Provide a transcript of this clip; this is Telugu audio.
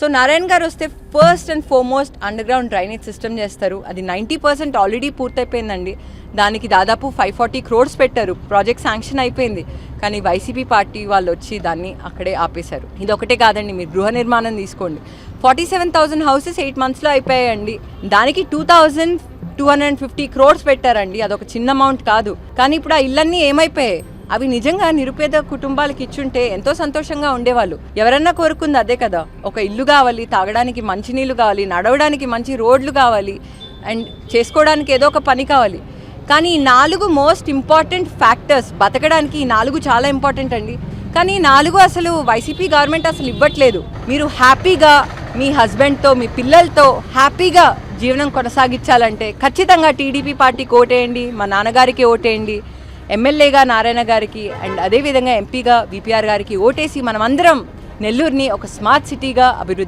సో నారాయణ గారు వస్తే first and foremost underground drainage system చేస్తారు. అది నైంటీ పర్సెంట్ ఆల్రెడీ పూర్తయిపోయిందండి. దానికి దాదాపు ఫైవ్ ఫార్టీ క్రోడ్స్ పెట్టారు. ప్రాజెక్ట్ శాంక్షన్ అయిపోయింది. కానీ వైసీపీ పార్టీ వాళ్ళు వచ్చి దాన్ని అక్కడే ఆపేశారు. ఇది ఒకటే కాదండి మీరు గృహ నిర్మాణం తీసుకోండి. Forty seven thousand houses eight మంత్స్లో అయిపోయాయండి. దానికి two thousand two hundred and fifty crores పెట్టారండి. అదొక చిన్న అమౌంట్ కాదు. కానీ ఇప్పుడు ఆ ఇళ్ళన్నీ ఏమైపోయాయి? అవి నిజంగా నిరుపేద కుటుంబాలకు ఇచ్చుంటే ఎంతో సంతోషంగా ఉండేవాళ్ళు. ఎవరన్నా కోరుకుంది అదే కదా. ఒక ఇల్లు కావాలి తాగడానికి మంచినీళ్ళు కావాలి నడవడానికి మంచి రోడ్లు కావాలి అండ్ చేసుకోవడానికి ఏదో ఒక పని కావాలి. కానీ ఈ నాలుగు మోస్ట్ ఇంపార్టెంట్ ఫ్యాక్టర్స్ బతకడానికి ఈ నాలుగు చాలా ఇంపార్టెంట్ అండి. కానీ ఈ నాలుగు అసలు వైసీపీ గవర్నమెంట్ అసలు ఇవ్వట్లేదు. మీరు హ్యాపీగా మీ హస్బెండ్తో మీ పిల్లలతో హ్యాపీగా జీవనం కొనసాగించాలంటే ఖచ్చితంగా టీడీపీ పార్టీకి ఓటేయండి మా నాన్నగారికి ఓటేయండి. ఎమ్మెల్యేగా నారాయణ గారికి అండ్ అదేవిధంగా ఎంపీగా విపిఆర్ గారికి ఓటేసి మనమందరం నెల్లూరుని ఒక స్మార్ట్ సిటీగా అభివృద్ధి